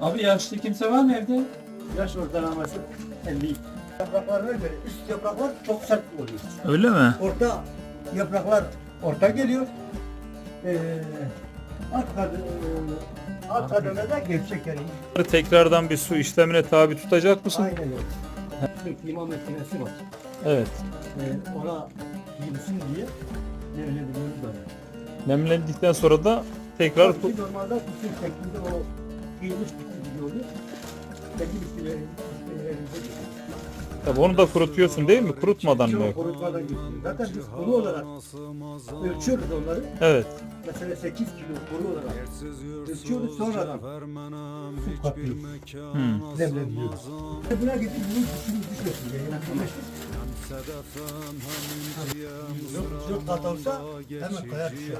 Abi yaşlı kimse var mı evde? Yaş ortalaması 50. Yapraklarına göre üst yapraklar çok sert oluyor. Öyle mi? Orta yapraklar orta geliyor. Ee, alt, kad e, alt kademede gevşek yani. Tekrardan bir su işlemine tabi tutacak mısın? Aynen öyle. Bir klima makinesi var. Evet. Ee, ona girsin diye böyle. Nemlendikten sonra da tekrar Tabii normalde bütün şeklinde o giyilmiş bütün gibi oluyor. Tabii onu da kurutuyorsun değil mi? Kurutmadan mı? Çok kurutmadan geçiyor. Zaten biz kuru olarak ölçüyoruz onları. Evet. Mesela 8 kilo kuru olarak ölçüyoruz sonradan su katıyoruz. Hmm. Nemlendiriyoruz. Buna gidip bunun dışını düşüyorsun. Yani yakınlaştık. Yok, yok kat olsa hemen düşer.